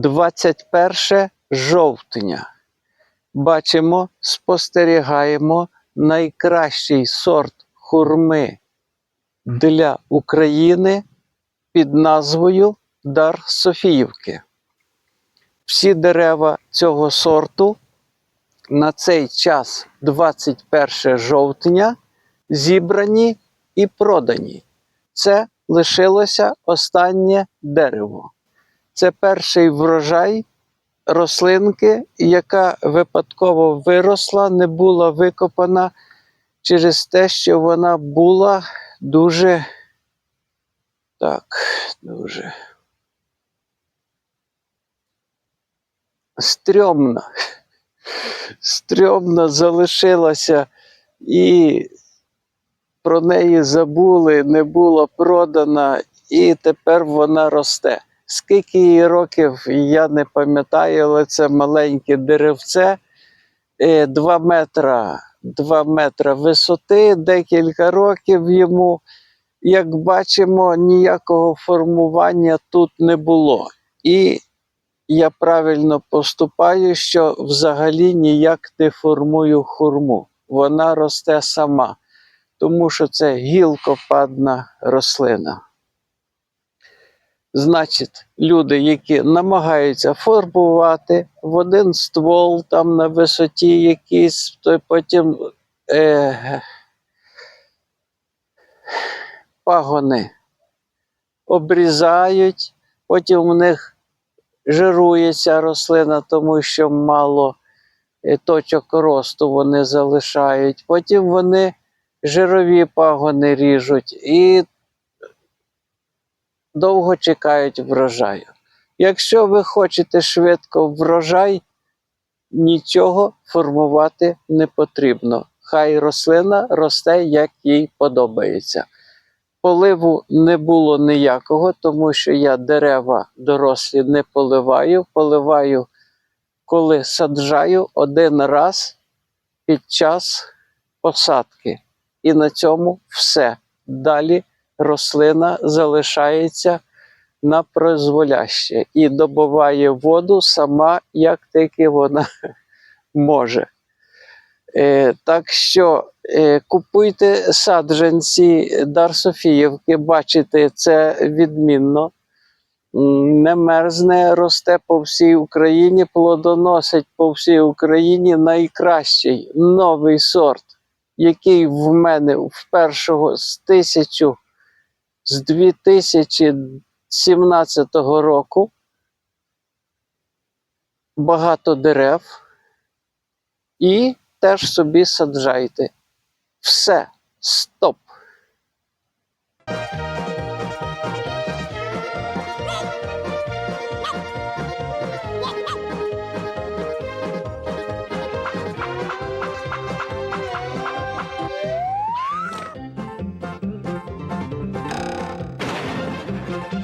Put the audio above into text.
21 жовтня. Бачимо, спостерігаємо найкращий сорт хурми для України під назвою Дар Софіївки. Всі дерева цього сорту на цей час, 21 жовтня, зібрані і продані. Це лишилося останнє дерево. Це перший врожай рослинки, яка випадково виросла, не була викопана через те, що вона була дуже так, дуже стрьомна. Стрьомна залишилася і про неї забули, не була продана, і тепер вона росте. Скільки їй років, я не пам'ятаю, але це маленьке деревце, 2 метра, 2 метра висоти, декілька років йому. Як бачимо, ніякого формування тут не було. І я правильно поступаю, що взагалі ніяк не формую хурму. Вона росте сама, тому що це гілкопадна рослина. Значить, люди, які намагаються формувати в один ствол там на висоті якийсь, то потім е, пагони обрізають, потім у них жирується рослина, тому що мало е, точок росту вони залишають. Потім вони жирові пагони ріжуть і довго чекають врожаю. Якщо ви хочете швидко врожай, нічого формувати не потрібно. Хай рослина росте, як їй подобається. Поливу не було ніякого, тому що я дерева дорослі не поливаю. Поливаю, коли саджаю один раз під час посадки. І на цьому все. Далі рослина залишається на призволяще і добуває воду сама, як тільки вона може. Е, так що е, купуйте саджанці Дар Софіївки, бачите, це відмінно. Не мерзне, росте по всій Україні, плодоносить по всій Україні найкращий новий сорт, який в мене впершого з тисячу з 2017 року. Багато дерев. І теж собі саджайте. Все, стоп.